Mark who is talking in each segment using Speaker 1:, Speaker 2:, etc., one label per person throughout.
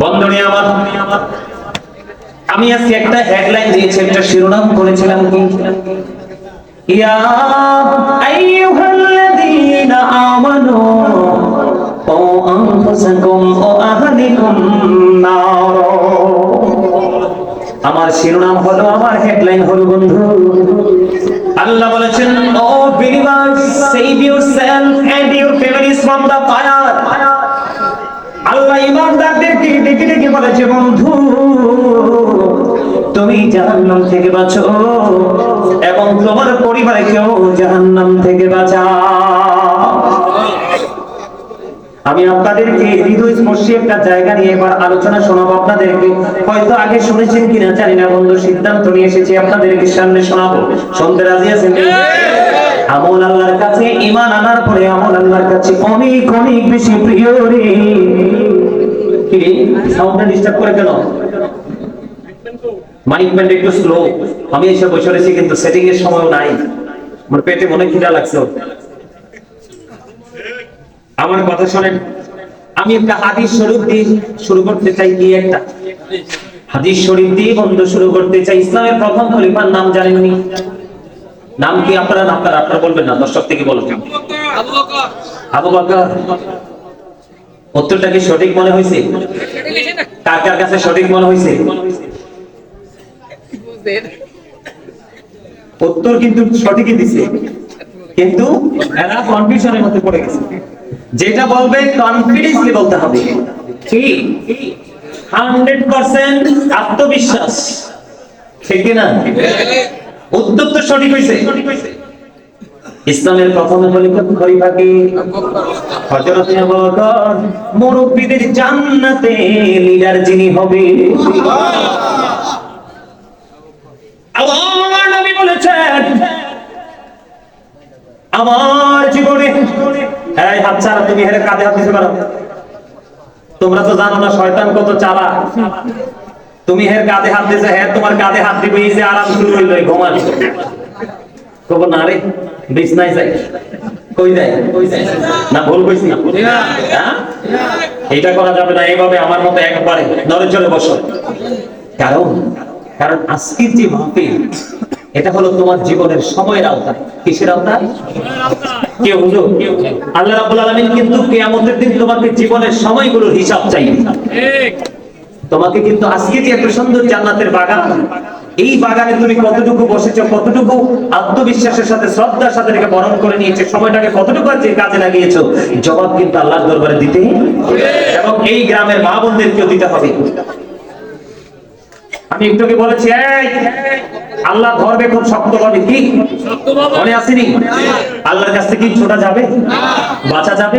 Speaker 1: বন্ধুরে আমার আমি আজকে একটা হেডলাইন দিয়েছি, একটা শিরোনাম করেছিলাম কি? ইয়া আইয়ুহাল্লাযীনা আমানু, ও আনফুসাকুম, ও আহলিকুম নার। আমার শিরোনাম হলো, আমার হেডলাইন হলো, বন্ধু। আল্লাহ বলেছেন, O believers save yourself and your families from the fire আল্লাহ ইমানদারদেরকে ডেকে ডেকে বলেছে, বন্ধু, তুমি জাহান্নাম থেকে বাঁচো এবং তোমার পরিবারকেও জাহান্নাম থেকে বাঁচাও আমি আপনাদেরকে হৃদয় স্পর্শী একটা জায়গা নিয়ে এবার আলোচনা শোনাবো আপনাদেরকে। হয়তো আগে শুনেছেন কিনা, জানি না, বন্ধু, সিদ্ধান্ত নিয়ে এসেছি আপনাদেরকে সামনে শোনাবো। শুনতে রাজি আছেন আমল আল্লাহর কাছে ইমান আনার পরে আমল আল্লাহর কাছে অনেক অনেক বেশি প্রিয় রে। সাউন্ডটা ডিস্টার্ব করে কেন? মাইক ব্যান্ড একটু স্লো আমি এসে বসে রয়েছি, কিন্তু সেটিং এর সময়ও নাই। আমার পেটে মনে খিদা লাগছে আমার কথা শোনেন, আমি একটা হাদিস শরীফ দিয়ে শুরু করতে চাই, কি একটা? হাদিস শরীফ দিয়ে বন্ধ শুরু করতে চাই। ইসলামের প্রথম খলিফার নাম জানেননি? নাম কি আপনারা? আপনারা আপনারা বলবেন না দর্শক থেকে আবু বকর। উত্তরটা কি সঠিক মনে হয়েছে কার কার কাছে সঠিক মনে হয়েছে উত্তর কিন্তু সঠিকই দিছে। কিন্তু এরা কনফিউশনের মধ্যে পড়ে গেছে। যেটা বলবে কনফিডেন্সলি বলতে হবে। কি? হান্ড্রেড পার্সেন্ট আত্মবিশ্বাস। ঠিক না? উত্তর তো সঠিক হয়েছে ইসলামের প্রথম খলিফা হযরত জান্নাতে লিডার যিনি হবে। আমার নবী বলেছেন, আমার জীবনে এই তুমি হেরে কাঁধে হাত দিতে পারো তোমরা তো জানো না শয়তান কত চালা তুমি হের কাঁধে হাত দিছে হ্যাঁ তোমার কাঁধে হাত দিবে, এই যে আরাম শুরু হইল, এই কব না রে, বিছনায় যাই। কই যায় না, ভুল কইছি। হ্যাঁ? এটা করা যাবে না, এইভাবে আমার মতো একবারে। নরে চলে বসো। কারণ কারণ আজকের যে এটা হলো তোমার জীবনের সময়ের আওতা কিসের আওতা কে হুজুর? আল্লাহ রাব্বুল আলামিন কিন্তু কিয়ামতের দিন তোমাকে জীবনের সময়গুলোর হিসাব চাইবে। তোমাকে কিন্তু আজকে যে এত সুন্দর জান্নাতের বাগান এই বাগানে তুমি কতটুকু বসেছো কতটুকু আত্মবিশ্বাসের সাথে শ্রদ্ধার সাথে এটাকে বরণ করে নিয়েছো সময়টাকে কতটুকু আজকে কাজে লাগিয়েছো জবাব কিন্তু আল্লাহর দরবারে দিতে এবং এই গ্রামের মা বোনদেরকেও দিতে হবে। আমি একটু আগে বলেছি আল্লাহ ধরবে খুব শক্ত করবে কি? মনে আসেনি? আল্লাহর কাছ থেকে ছোটা যাবে? বাঁচা যাবে?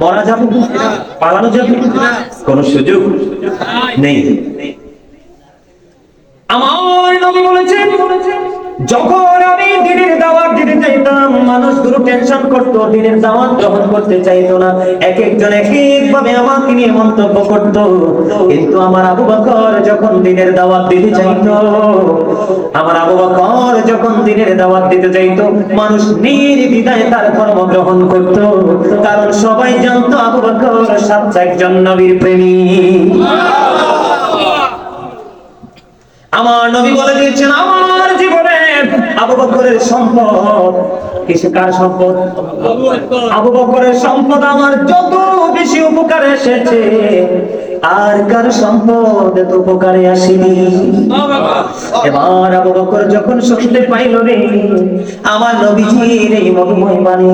Speaker 1: মরা যাবে? পালানো যাবে? কোন সুযোগ নেই। আমার নবী বলেছেন যখন আমি দিনের দাওয়াত দিতে চাইতাম মানুষগুলো টেনশন করতো দিনের দাওয়াত গ্রহণ করতে চাইতো না। এক একজন এক আমাকে নিয়ে মন্তব্য করত। কিন্তু আমার আবু বকর যখন দিনের দাওয়াত দিতে চাইতো আমার আবু বকর যখন দিনের দাওয়াত দিতে চাইতো মানুষ নির্বিধায় তার কর্ম গ্রহণ করত। কারণ সবাই জানতো আবু বকর সাচ্চা একজন নবীর প্রেমী। আমার নবী বলে দিয়েছেন আমার আবু বকরের সম্পদ। কিছু কার সম্পদ? আবু বকরের সম্পদ আমার যত বেশি উপকারে এসেছে। আর কার সম্পদ এত উপকারে আসেনি এবার আবু বকর যখন শুনতে পাইল রে, আমার নবীজির এই মধুময় বাণী,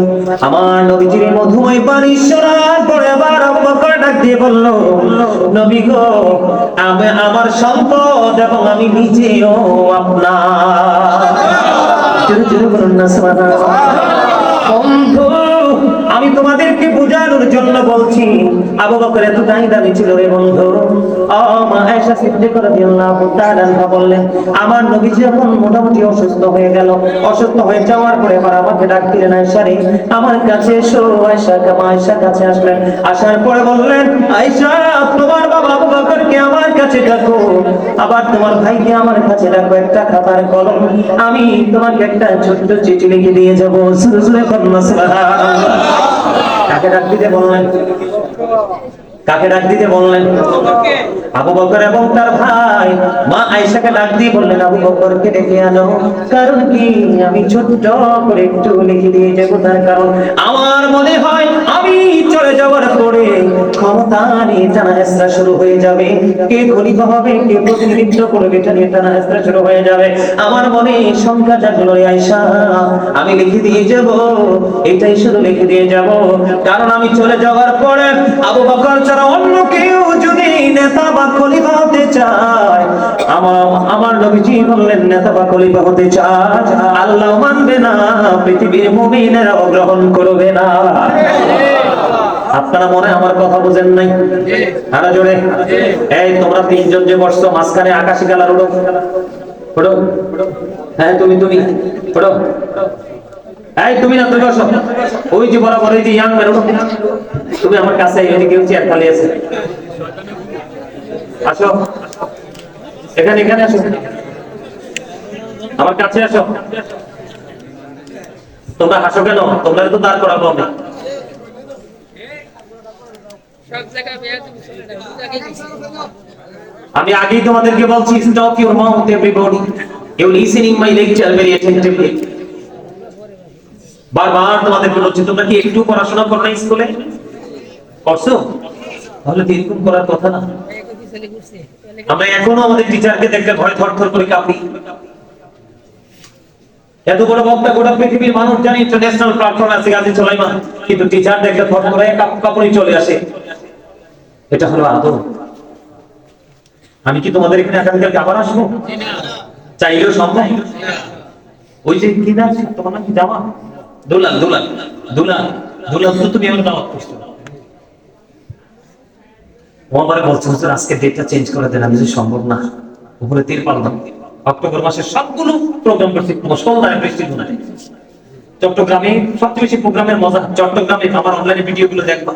Speaker 1: আমার নবীজির মধুময় বাণী শোনার পরে আবার আবু বকর ডাক দিয়ে বলল, নবী গো, আমি আমার সম্পদ এবং আমি নিজেও আপনার জোরে জোরে বলুন না, সুবহানাল্লাহ। বন্ধু আমি তোমাদেরকে বোঝানোর জন্য বলছি, আবু বকর এত দামি ছিল রে বন্ধু। ও মা আয়েশা সিদ্দিক রাদিয়াল্লাহু তাআলা বললেন, আমার নবী যখন মোটামুটি অসুস্থ হয়ে গেল, অসুস্থ হয়ে যাওয়ার পরে আবার আমাকে ডাক দিলেন আয়েশা রে। আমার কাছে এসো, আয়েশা কামা আয়েশা কাছে আসলেন। আসার পরে বললেন, আয়েশা, তোমার বাবা আবু বকরকে আমার কাছে ডাকো। আবার তোমার ভাইকে আমার কাছে ডাকো, একটা খাতার কলম। আমি তোমাকে একটা ছোট্ট চিঠি লিখে দিয়ে যাব। সুরে সুরে কন্যা কাকে ডাক দিতে বললেন? কাকে ডাক দিতে বললেন? আবু বকর এবং তার ভাই। মা আয়েশাকে ডাক দিয়ে বললেন আবু বকরকে ডেকে আনো। কারণ কি? আমি ছোট্ট করে একটু লিখে দিয়ে যাব তার কারণ। আমার মনে হয় আমি চলে যাওয়ার পরে ক্ষমতা নিয়ে টানা হেসরা শুরু হয়ে যাবে। কে খলিফা হবে কে প্রতিনিধিত্ব করবে এটা নিয়ে টানা হেসরা শুরু হয়ে যাবে। আমার মনে সংখ্যা জাগলো আয়েশা আমি লিখে দিয়ে যাব। এটাই শুধু লিখে দিয়ে যাব। কারণ আমি চলে যাওয়ার পরে আবু বকর ছাড়া অন্য কেউ যদি নেতা বা খলিফা হতে চায়, আমার আমার নবীজি বললেন, নেতা বা খলিফা হতে চায়, আল্লাহ মানবে না, পৃথিবীর মুমিনেরাও গ্রহণ করবে না। আপনারা মনে আমার কথা বুঝেন নাই? আরও জোরে। এই, তোমরা তিনজন যে বসছো, মাঝখানে আকাশি কালার উড়ো উড়ো হ্যাঁ তুমি তুমি। উড়ো এই, তুমি না, তুমি বসো। ওই যে বরাবর ওই যে ইয়াং ম্যান তুমি। আমার কাছে এই কেউ চেয়ার খালি আছে। আসো। এখানে এখানে আসো। আমার কাছে আসো। তোমরা হাসো কেন? তোমরা তো দাঁড় করাবো আমি। আমি আগেই তোমাদেরকে বলছি stop your mouth everybody you listening my lecture very attentively বারবার তোমাদেরকে বলছি তোমরা কি একটু পড়াশোনা করো না স্কুলে? করছ? তাহলে তো এরকম করার কথা না। আমরা এখনও আমাদের টিচারকে দেখলে ভয় থর থর করে কাঁপি। এত বড় বক্তা গোটা পৃথিবীর মানুষ জানে ইন্টারন্যাশনাল প্ল্যাটফর্ম আছে গাজী সুলাইমান। কিন্তু টিচার দেখলে থর করে কাপ কাপড়ই চলে আসে। এটা হলো আদর। আমি কি তোমাদের এখানে আগামীকালকে আবার আসব? চাইলেও সম্ভব ওই যে কি না তোমার নাম কি? জামা? দুলাল দুলাল দুলাল তো তুমি বলছে, হুজুর, আজকে ডেটটা চেঞ্জ করে দেন, আমি যে সম্ভব না। উপরে তীর অক্টোবর মাসের সবগুলো প্রোগ্রাম করছি বৃষ্টি গুনায় চট্টগ্রামে সবচেয়ে বেশি প্রোগ্রামের মজা, চট্টগ্রামে আমার অনলাইনে দেখবা।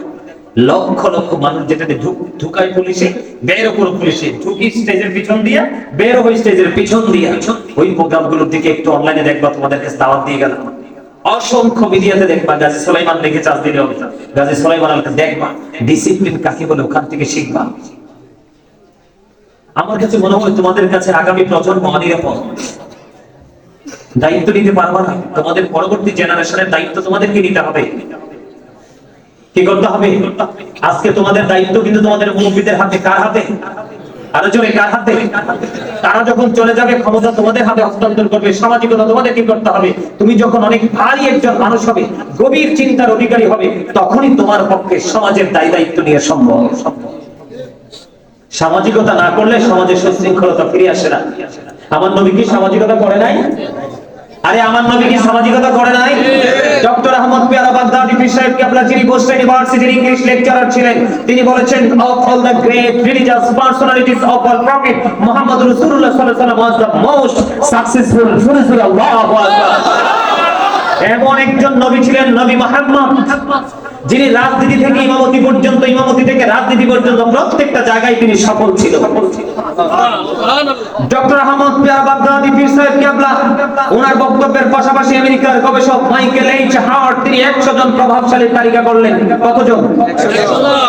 Speaker 1: লক্ষ লক্ষ মানুষ যেটাতে ঢুক- ঢুকায় পুলিশে, বের করে পুলিশে। ঢুকি স্টেজের পিছন দিয়া, বের হই স্টেজের পিছন দিয়া। ওই প্রোগ্রামগুলোর দিকে একটু অনলাইনে দেখবা তোমাদেরকে দাওয়াত দিয়ে গেলাম। অসংখ্য মিডিয়াতে দেখবা, গাজী সুলাইমান লিখে চার্জ দিলে গাজী সুলাইমান দেখবা ডিসিপ্লিন কাকে বলে ওখান থেকে শিখবা। আমার কাছে মনে হয় তোমাদের কাছে আগামী প্রজন্ম অনিরাপদ। দায়িত্ব নিতে পারবা না। তোমাদের পরবর্তী জেনারেশনের দায়িত্ব তোমাদেরকে নিতে হবে। কি করতে হবে? আজকে তোমাদের দায়িত্ব কিন্তু তোমাদের মুরব্বীদের হাতে। কার হাতে? আরও জোরে কার হাতে তারা যখন চলে যাবে, ক্ষমতা তোমাদের হাতে হস্তান্তর করবে, সামাজিকতা তোমাদের কি করতে হবে? তুমি যখন অনেক ভারী একজন মানুষ হবে, গভীর চিন্তার অধিকারী হবে, তখনই তোমার পক্ষে সমাজের দায় দায়িত্ব নিয়ে সম্ভব। সামাজিকতা না করলে সমাজে সুশৃঙ্খলতা ফিরে আসে না। আমার নবী কি সামাজিকতা করে নাই? আরে, আমার নবী কি সামাজিকতা করে নাই? ডক্টর আহমদ পেয়ারা বাগদাদি পীর সাহেব কেবলা, যিনি বোস্টন ইউনিভার্সিটির ইংলিশ লেকচারার ছিলেন, তিনি বলেছেন of all the great religious personalities of all prophet Muhammad রাসূলুল্লাহ সাল্লাল্লাহু আলাইহি ওয়াসাল্লাম ওয়াজ দ্য মোস্ট সাকসেসফুল আল্লাহু আকবার এমন একজন নবী ছিলেন, নবী মোহাম্মদ। যিনি রাজনীতি থেকে ইমামতি পর্যন্ত, ইমামতি থেকে রাজনীতি পর্যন্ত প্রত্যেকটা জায়গায় তিনি সফল ছিল। ডক্টর আহমদ বাগদাদি, পীর সাহেব কেবলা, ওনার বক্তব্যের পাশাপাশি আমেরিকার গবেষক মাইকেল এইচ হার্ট, তিনি 100 জন প্রভাবশালী তালিকা করলেন। কতজন?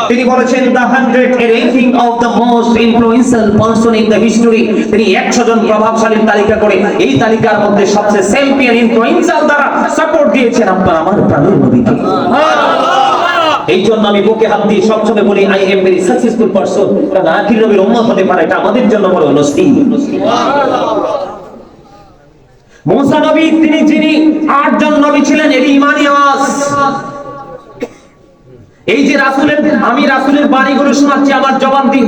Speaker 1: তিনি বলেছেন the 100 a ranking of the most influential person in the history. তিনি 100 জন প্রভাবশালীর তালিকা করে এই তালিকার মধ্যে সবচেয়ে চ্যাম্পিয়ন ইনফ্লুয়েন্সাল দ্বারা সাপোর্ট দিয়েছেন আপনার, আমার প্রাণের নবীকে। এই জন্য আমি বুকে হাত দিয়ে সবসময় বলি I am very successful person কারণ আখির নবীর উম্মত হতে পারে, এটা আমাদের জন্য বড় নসিব। মুসা নবী, তিনি যিনি আটজন নবী ছিলেন এর ইমানি এই যে রাসূলের, আমি রাসূলের বাণীগুলো শোনাচ্ছি, আমার জবান দিন।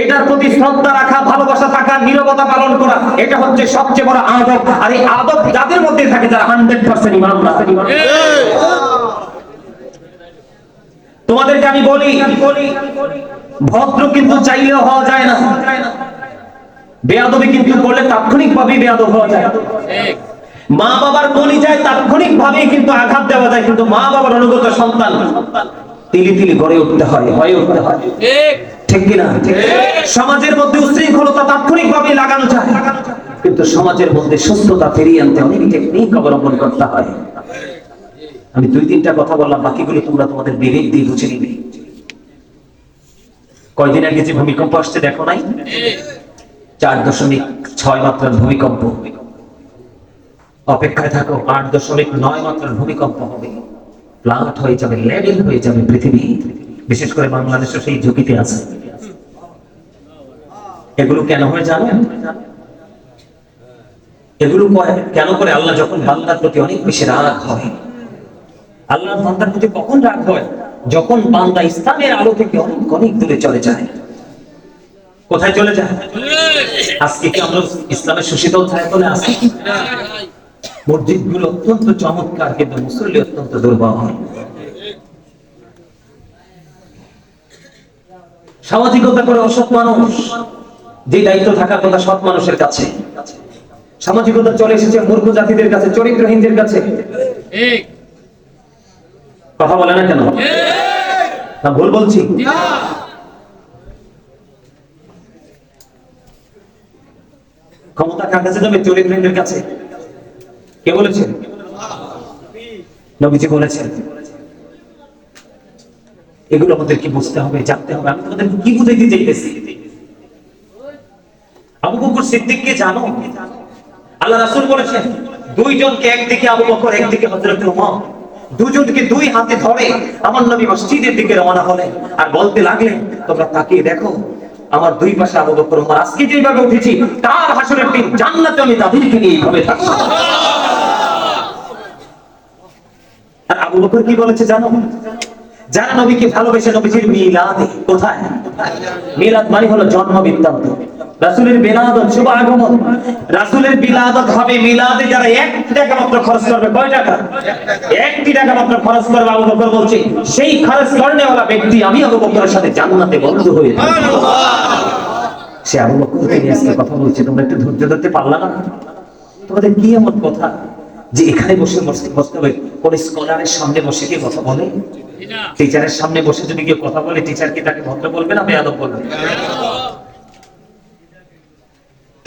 Speaker 1: এটার প্রতি শ্রদ্ধা রাখা, ভালোবাসা থাকা, নীরবতা পালন করা, এটা হচ্ছে সবচেয়ে বড় আদব। আর এই আদব যাদের মধ্যে থাকে যারা হান্ড্রেড পার্সেন্ট ইমান তোমাদেরকে আমি বলি, ভদ্র কিন্তু চাইলেও হওয়া যায় না। বেয়াদবি কিন্তু করলে তাৎক্ষণিক ভাবে বেয়াদব হওয়া যায়। মা বাবার বলি যায় তাৎক্ষণিক ভাবে কিন্তু আঘাত দেওয়া যায়, কিন্তু মা বাবার অনুগত সন্তান তিলি তিলি গড়ে উঠতে হয়, হয়ে উঠতে হয়। ঠিক কিনা? সমাজের মধ্যে উশৃঙ্খলতা তাৎক্ষণিক ভাবে লাগানো যায়। কিন্তু সমাজের মধ্যে সুস্থতা ফিরিয়ে আনতে অনেক টেকনিক অবলম্বন করতে হয়। আমি দুই তিনটা কথা বললাম, বাকিগুলো তোমরা তোমাদের বিবেক দিয়ে বুঝে নিবে। কয়দিন আগে যে ভূমিকম্প আসছে দেখো নাই? চার দশমিক ছয় মাত্রার ভূমিকম্প। অপেক্ষায় থাকো, আট দশমিক নয় মাত্রার ভূমিকম্প হবে। প্লাট হয়ে যাবে, লেভেল হয়ে যাবে পৃথিবী। বিশেষ করে বাংলাদেশও সেই ঝুঁকিতে আছে। এগুলো কেন হয়ে জানো? এগুলো কেন করে? আল্লাহ যখন বান্দার প্রতি অনেক বেশি রাগ হয়। আল্লাহর বান্দার প্রতি কখন রাগ হয়? যখন বান্দা ইসলামের আলো থেকে অনেক অনেক দূরে চলে যায়? কোথায় চলে যায়? আজকে কি আমরা ইসলামের সুশীতল ছায়াতলে আছি মসজিদগুলো অত্যন্ত চমৎকার, কিন্তু মুসল্লি অত্যন্ত দুর্বল। সামাজিকতা করে অসৎ মানুষ, যে দায়িত্ব থাকার কথা সৎ মানুষের কাছে। সামাজিকতা চলে এসেছে মূর্খ জাতিদের কাছে, চরিত্রহীনদের কাছে। কথা বলে না কেন? না, ভুল বলছি। ক্ষমতা কার কাছে যাবে? চরিত্রহীনদের কাছে। কে বলেছেন নবীজি বলেছেন। এগুলো আমাদের কি বুঝতে হবে, জানতে হবে। আমি তোমাদের কি বুঝাইতে চাইতেছি? আবু বকর সিদ্দিককে জানো? আল্লাহ রাসূল বলেছেন, দুইজনকে একদিকে আবু বকর, একদিকে হযরত উমর। দুজনকে দুই হাতে ধরে আমার নবী মসজিদের দিকে রওনা হলেন। আর বলতে লাগলেন, তোমরা তাকিয়ে দেখো, আমার দুই পাশে আবু বকর উমর, আজকে যেভাবে উঠেছি, তার হাসরের দিন জান্নাতে আমি তাদেরকে নিয়ে এইভাবে থাকব। আর আবু বকর কি বলেছে জানো? যারা নবীকে ভালোবেসে নবীজির মিলাদে, কোথায়? মিলাদ মানে হলো জন্ম বৃত্তান্ত রাসূলের বিলাদত শুভ আগমন। রাসূলের বিলাদত হবে মিলাদে যারা এক টাকা মাত্র খরচ করবে। কয় টাকা? একটি টাকা মাত্র খরচ করবে আবু বকর বলছে সেই খরচ করনেওয়ালা ব্যক্তি আমি আবু বকরের সাথে জান্নাতে বন্ধু হয়ে। সে আবু বকরকে নিয়ে আজকে কথা বলছে তোমরা একটু ধৈর্য ধরতে পারলা না? তোমাদের কি এমন কথা? যে এখানে বসে বসতে বসতে হবে কোন স্কলারের সামনে বসে কি কথা বলে? টিচারের সামনে বসে যদি কেউ কথা বলে টিচার কি তাকে ভদ্র বলবে না বেয়াদব বলবে?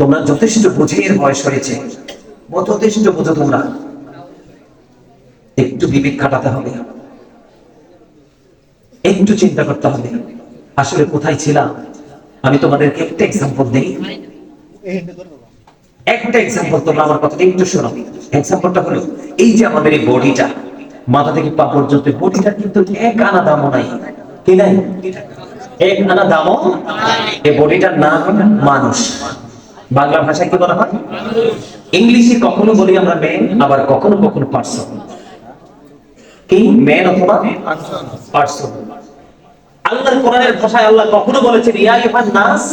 Speaker 1: তোমরা যথেষ্ট বুঝে এর বয়স হয়েছে। যথেষ্ট বুঝো তোমরা। একটু বিবেক খাটাতে হবে। একটু চিন্তা করতে হবে। আসলে কোথায় ছিলাম? আমি তোমাদেরকে একটা এক্সাম্পল দিই। একটা এক্সাম্পল তোমরা আমার কথাটা একটু শোনো। এক্সাম্পলটা হলো, এই যে আমাদের এই বডিটা, মাথা থেকে পা পর্যন্ত বডিটা কিন্তু এক আনা দামও নাই। কি নাই? এক আনা দামও এই বডিটার নাম মানুষ। বাংলা ভাষায় কি বলা হয়? ইংলিশে কখনো বলি আমরা ম্যান আবার কখনো কখনো পার্সন কি? ম্যান অথবা পার্সন আল্লাহর কোরআনের ভাষায় আল্লাহ কখনো বলেছেন, ইয়া ইউহান নাস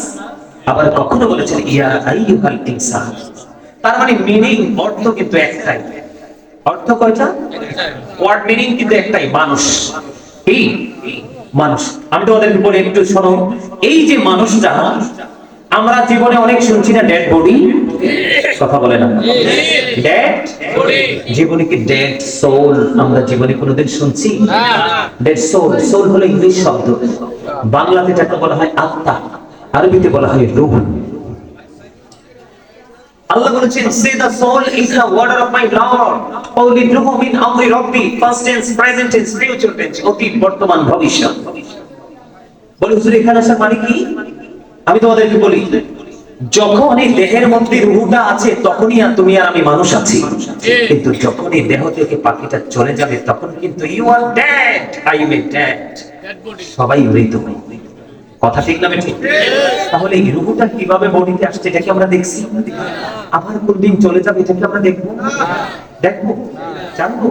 Speaker 1: আবার কখনো বলেছেন, ইয়া আইয়ুহাল ইনসান তার মানে মিনিং অর্থ কিন্তু একটাই। অর্থ কয়টা? ওয়ার্ড মিনিং কিন্তু একটাই, মানুষ। এই মানুষ। আমি তোমাদেরকে বলি, একটু শোনো। এই যে মানুষটা আমরা জীবনে অনেক শুনছি না ডেড বডি কথা বলে না। ডেড জীবনে কি ডেড সোল আমরা জীবনে কোনোদিন শুনছি? ডেড সোল সোল হলো ইংলিশ শব্দ। বাংলাতে যাকে বলা হয় আত্মা, আরবিতে বলা হয় আল্লাহ বলেছেন say the soul is the of my Lord only রূহ মিন আমরি রব্বি first tense present tense future tense অতীত, বর্তমান, ভবিষ্যৎ। বলে হুজুর এখানে আসার মানে কি? আমি তোমাদেরকে বলি যখন এই দেহের মধ্যে রুহটা আছে, তখনই আর তুমি আর আমি মানুষ আছি। কিন্তু যখন এই দেহ থেকে পাখিটা চলে যাবে, তখন কিন্তু you are dead I am dead সবাই মৃত। কথা ঠিক না ঠিক? তাহলে এই রুহটা কীভাবে বডিতে আসছে, এটা কি আমরা দেখছি? আবার কোনদিন চলে যাবে, এটা কি আমরা দেখব? দেখব। জানব।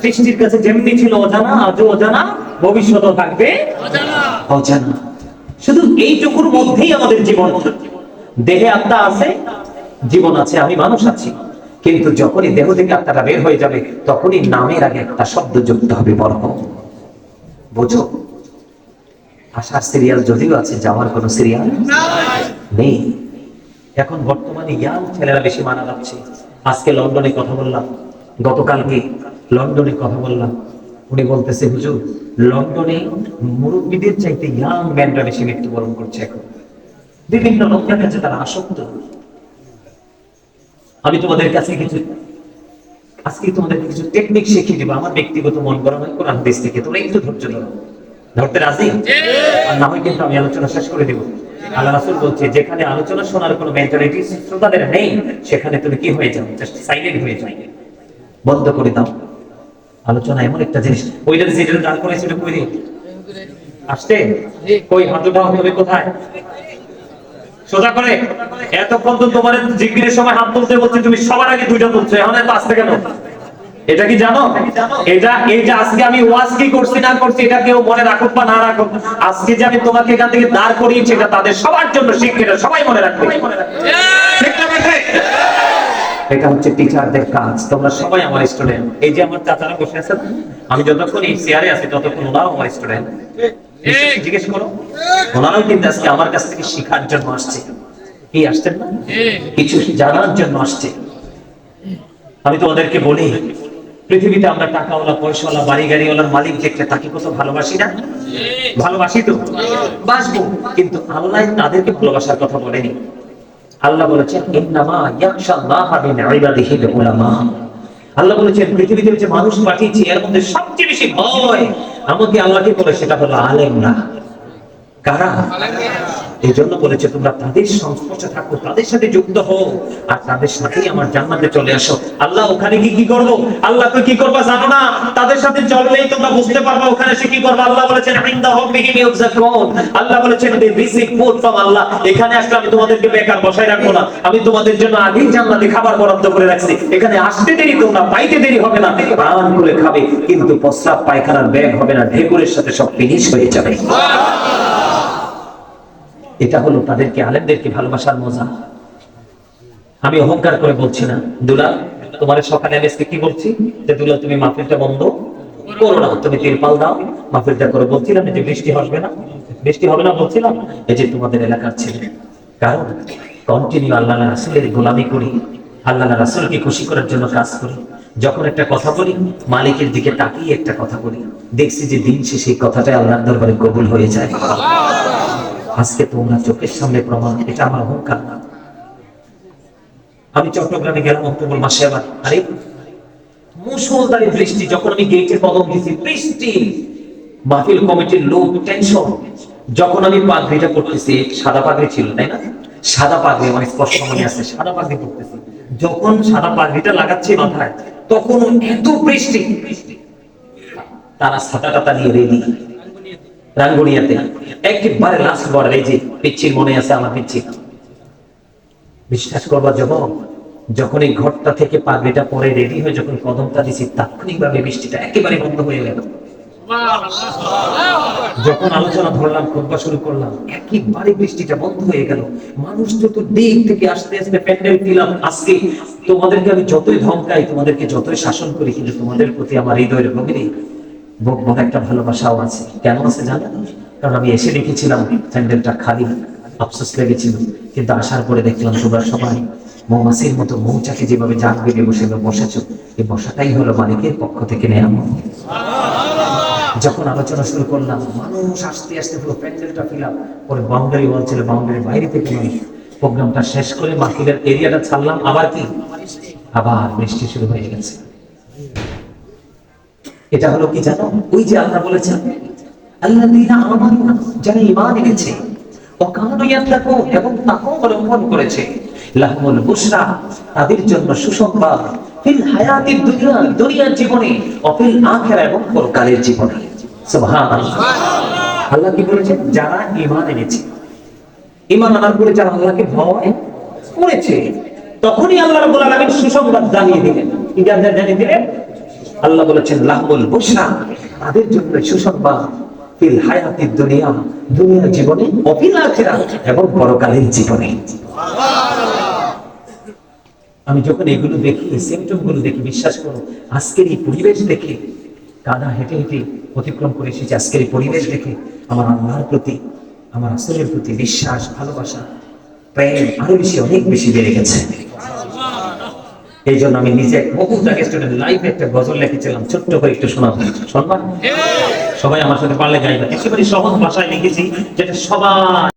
Speaker 1: সৃষ্টির কাছে যেমনি ছিল অজানা, আজও অজানা, ভবিষ্যৎও থাকবে
Speaker 2: অজানা
Speaker 1: অজানা। শুধু এইটুকুর মধ্যেই আমাদের জীবন দেহে আত্মা আছে, জীবন আছে, আমি মানুষ আছি। কিন্তু যখনই দেহ থেকে আত্মাটা বের হয়ে যাবে, তখনই নামের আগে একটা শব্দ যুক্ত হবে, বড়। বোঝো? আসার সিরিয়াল যদিও আছে, যাওয়ার কোনো সিরিয়াল নেই। এখন বর্তমানে ইয়াং ছেলেরা বেশি মানা যাচ্ছে। আজকে লন্ডনে কথা বললাম, গতকালকে লন্ডনে কথা বললাম। উনি বলতেছে, হুজুর, লন্ডনে মুরব্বীদের চাইতে ইয়াং ম্যানরা বেশি মৃত্যুবরণ করছে এখন। বিভিন্ন লোকের কাছে তারা আসক্ত। আমি তোমাদের কাছে কিছু, আজকে তোমাদের কিছু টেকনিক শিখিয়ে দিব। আমার ব্যক্তিগত মন করা হয় কোরআন দেশ থেকে। তোমরা একটু ধৈর্য ধরো। ধরতে রাজি? আর না হয় কিন্তু আমি আলোচনা শেষ করে দিব। আল্লাহ রাসূল বলছে, যেখানে আলোচনা শোনার কোনো মেন্টালিটি শ্রোতাদের নেই, সেখানে তুমি কি হয়ে যাও? জাস্ট সাইলেন্ট হয়ে যাও। বন্ধ করে দাও। আলোচনা এমন একটা জিনিস। ওইটা যেটা দাঁড় করে সেটা কই আসতে কই উঠাও তুমি কোথায়? সোজা করে এতক্ষণ তো তোমার জিজ্ঞেসের সময় হাত তুলতে বলছে তুমি সবার আগে দুইটা তুলছো এখন এত আসতে কেন? এটা কি জানো? এটা এই যে আজকে আমি ওয়াজ কি করছি না করছি এটা কেউ মনে রাখুক বা না রাখুক আজকে যে আমি তোমাকে এখান থেকে দাঁড় করিয়েছি এটা তাদের সবার জন্য শিক্ষা সবাই মনে রাখবে। ঠিক? এটা হচ্ছে টিচারদের কাজ। তোমরা সবাই আমার স্টুডেন্ট এই যে আমার চাচারা বসে আছেন আমি যতক্ষণ এই চেয়ারে আছি, ততক্ষণ ওনারাও আমার স্টুডেন্ট জিজ্ঞেস করো, ওনারাও কিন্তু আজকে আমার কাছ থেকে শেখার জন্য আসছে। কি, আসছেন না? কিছু জানার জন্য আসছে। আমি তোমাদেরকে বলি, পৃথিবীতে আমরা টাকাওয়ালা, পয়সাওয়ালা বাড়ি গাড়িওয়ালার মালিক দেখলে তাকে কত ভালোবাসি না? ভালোবাসি তো? বাসবো। কিন্তু আল্লাহ তাদেরকে ভালোবাসার কথা বলেনি। আল্লাহ বলেছেন আল্লাহ বলেছেন, পৃথিবীতে যে মানুষ পাঠিয়েছি, এর মধ্যে সবচেয়ে বেশি ভয় আমাকে আল্লাহকে বলে, সেটা হলো আলেমরা কারা? এই জন্য বলেছে, তোমরা তাদের সংস্পর্শে থাকো, তাদের সাথে যুক্ত হও আর তাদের সাথেই আমার জান্নাতে চলে আসো। আল্লাহ ওখানে কি কি করব? আল্লাহ তো কি করবা জানো না? তাদের সাথে চললেই তোমরা বুঝতে পারবা ওখানে সে কি করবে। আল্লাহ বলেছেন আল্লাহ বলেছেন, দে রিজিক ফুড ফ্রম আল্লাহ। এখানে আসলে আমি তোমাদেরকে বেকার বসায় রাখব না। আমি তোমাদের জন্য আগেই জান্নাতে খাবার বরাদ্দ করে রাখছি। এখানে আসতে দেরি তোমরা, পাইতে দেরি হবে না। প্রাণ করে খাবে, কিন্তু প্রস্রাব পায়খানার ব্যাগ হবে না। ঢেকুরের সাথে সব ফিনিশ হয়ে যাবে। এটা হলো তাদেরকে, আলেমদেরকে ভালোবাসার মজা। আমি অহংকার করে বলছি না। দুলা, তোমার সকালে আমি কি বলছি? যে দুলা, তুমি মাহফিলটা বন্ধ করো না। তুমি তিরপাল দাও। মাহফিলটা করে বলছিলাম যে বৃষ্টি হবে না। বৃষ্টি হবে না বলছিলাম। এই যে তোমাদের এলাকার ছেলে। কারণ কন্টিনিউ আল্লাহ রাসুলের গোলামি করি। আল্লাহ রাসুলকে খুশি করার জন্য কাজ করি। যখন একটা কথা বলি, মালিকের দিকে তাকিয়ে একটা কথা বলি। দেখছি যে দিন শেষে সেই কথাটাই আল্লাহর দরবারে কবুল হয়ে যায়। আজকে তোমরা চোখের সামনে প্রমাণ, এটা আমার না। আমি চট্টগ্রামে গেলাম অক্টোবর মাসে আবার। আরে মুসলধারে বৃষ্টি, যখন আমি গেটে কদম দিছি বৃষ্টি। মাহফিল কমিটির লোক টেনশন যখন আমি পাগড়িটা করতেছি সাদা পাগড়ি ছিল, তাই না? সাদা পাগড়ি, আমার স্পষ্ট মনে আছে, সাদা পাগড়ি করতেছি যখন সাদা পাগড়িটা লাগাচ্ছি মাথায় তখন এত বৃষ্টি। তারা ছাতা টাতা নিয়ে রেডি রাঙ্গুনিয়াতে। একেবারে লাস্ট বার এই যে পিচ্ছির মনে আছে আমার পিচ্ছি বিশ্বাস করবা, যখন যখন এই ঘরটা থেকে পাগড়িটা পরে রেডি হয়ে যখন কদমটা দিছি, তাৎক্ষণিকভাবে বৃষ্টিটা একেবারে বন্ধ হয়ে গেল। যখন আলোচনা ধরলাম খুতবা শুরু করলাম, একেবারে বৃষ্টিটা বন্ধ হয়ে গেল। মানুষ যত দিক থেকে আসতে আসতে প্যান্ডেল দিলাম, আজকে তোমাদেরকে আমি যতই ধমকাই, তোমাদেরকে যতই শাসন করি, কিন্তু তোমাদের প্রতি আমার হৃদয়ের গভীরে বক বক একটা ভালোবাসাও আছে। কেন আছে জানো কারণ আমি এসে দেখেছিলাম প্যান্ডেলটা খালি, আফসোস লেগেছিল। কিন্তু আসার পরে দেখলাম তোমরা সবাই মৌমাছির মতো মৌচাকে যেভাবে জাগ বেগে বসে বসেছো এই বসাটাই হলো মালিকের পক্ষ থেকে নেওয়া যখন আলোচনা শুরু করলাম, মানুষ আস্তে আস্তে পুরো প্যান্ডেলটা ফিলাম পরে বাউন্ডারি ওয়াল ছিল বাউন্ডারি বাইরে থেকে প্রোগ্রামটা শেষ করে মাহফিলের এরিয়াটা ছাড়লাম। আবার কি? আবার বৃষ্টি শুরু হয়ে গেছে। এটা হলো কি জানো? ওই যে আল্লাহ বলেছেন আল্লাহ যারা ইমান এনেছে এবং অবলম্বন করেছে, লাহুমুল বুশরা তাদের জন্য সুসংবাদ ফিল দুনিয়া, দুনিয়ার জীবনে অফিল আখিরা এবং পরকালের জীবনে। আল্লাহ কি বলেছেন? যারা ঈমান এনেছে, ঈমান আনার পরে যারা আল্লাহকে ভয় করেছে, তখনই আল্লাহ রাব্বুল আলামিন সুসংবাদ জানিয়ে দিলেন। কি জানিয়ে দিলেন? আল্লাহ বলেছেন, লাহমুল বুশরা, তাদের জন্য সুসংবাদ ফিল হায়াতিদ দুনিয়া, দুনিয়ার জীবনে অফিল আখিরা এবং পরকালের জীবনে। আমি যখন এগুলো দেখি সিমটমগুলো দেখি, বিশ্বাস করো, আজকের এই পরিবেশ দেখে, কাদা হেঁটে হেঁটে অতিক্রম করে এসেছি, আজকের এই পরিবেশ দেখে আমার আল্লাহর প্রতি, আমার আসলের প্রতি বিশ্বাস, ভালোবাসা, প্রেম আরও বেশি, অনেক বেশি বেড়ে গেছে। এই জন্য আমি নিজে বহু জায়গায় স্টুডেন্ট লাইফে একটা গজল লিখেছিলাম ছোট্ট করে একটু শোনাবো। শুনবা? সবাই আমার সাথে পারলে গাইবা একেবারে সহজ ভাষায় লিখেছি যেটা সবাই